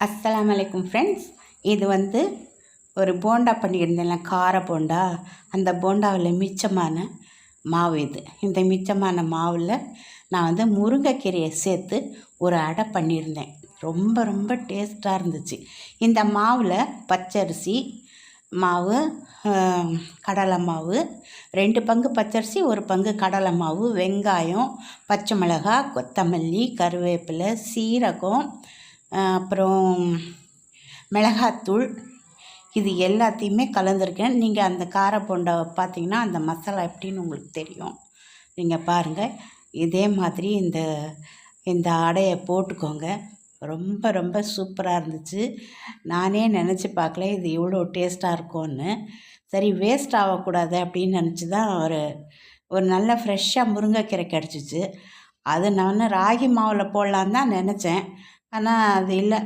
அஸ்லாம் வலைக்கும் ஃப்ரெண்ட்ஸ் இது வந்து ஒரு போண்டா பண்ணியிருந்தேன்ல கார போண்டா. அந்த போண்டாவில் மிச்சமான மாவு இது. இந்த மிச்சமான மாவில் நான் வந்து முருங்கைக்கீரையை சேர்த்து ஒரு அடை பண்ணியிருந்தேன். ரொம்ப ரொம்ப டேஸ்ட்டாக இருந்துச்சு. இந்த மாவில் பச்சரிசி மாவு கடலை மாவு ரெண்டு பங்கு பச்சரிசி ஒரு பங்கு கடலை மாவு வெங்காயம் பச்சை மிளகாய் கொத்தமல்லி கருவேப்பிலை சீரகம் அப்புறம் மிளகாத்தூள். இது எல்லாத்தையுமே கலந்துருக்கேன். நீங்கள் அந்த கார போண்டாவை பார்த்தீங்கன்னா அந்த மசாலா எப்படின்னு உங்களுக்கு தெரியும். நீங்கள் பாருங்கள் இதே மாதிரி இந்த இந்த ஆடையை போட்டுக்கோங்க. ரொம்ப ரொம்ப சூப்பராக இருந்துச்சு. நானே நினச்சி பார்க்கல இது இவ்வளோ டேஸ்ட்டாக இருக்கும்னு. சரி வேஸ்ட் ஆகக்கூடாது அப்படின்னு நினச்சி தான் ஒரு ஒரு நல்ல ஃப்ரெஷ்ஷாக முருங்கைக்கீரை கிடச்சிச்சு. அது நான் ராகி மாவில் போடலான்னு தான் நினச்சேன். ஆனால் அது இல்லை.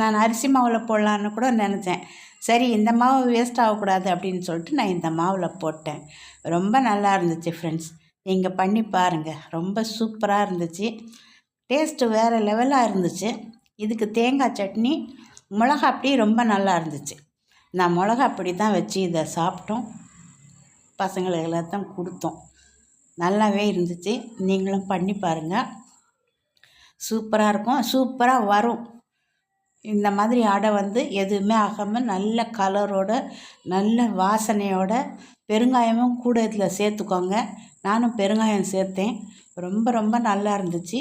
நான் அரிசி மாவில் போடலான்னு கூட நினச்சேன். சரி இந்த மாவு வேஸ்ட் ஆகக்கூடாது அப்படின்னு சொல்லிட்டு நான் இந்த மாவில் போட்டேன். ரொம்ப நல்லா இருந்துச்சு ஃப்ரெண்ட்ஸ் நீங்கள் பண்ணி பாருங்கள் ரொம்ப சூப்பராக இருந்துச்சு. டேஸ்ட்டு வேறு லெவலாக இருந்துச்சு. இதுக்கு தேங்காய் சட்னி மிளகா அப்படி ரொம்ப நல்லா இருந்துச்சு. நான் மிளகா அப்படி தான் வச்சு இதை சாப்பிட்டோம். பசங்களுக்கு எல்லாத்தான் கொடுத்தோம். நல்லாவே இருந்துச்சு. நீங்களும் பண்ணி பாருங்கள் சூப்பராக இருக்கும். சூப்பராக வரும். இந்த மாதிரி அடை வந்து எதுவுமே ஆகாமல் நல்ல கலரோட நல்ல வாசனையோட பெருங்காயமும் கூட இதில் சேர்த்துக்கோங்க. நானும் பெருங்காயம் சேர்த்தேன். ரொம்ப ரொம்ப நல்லா இருந்துச்சு.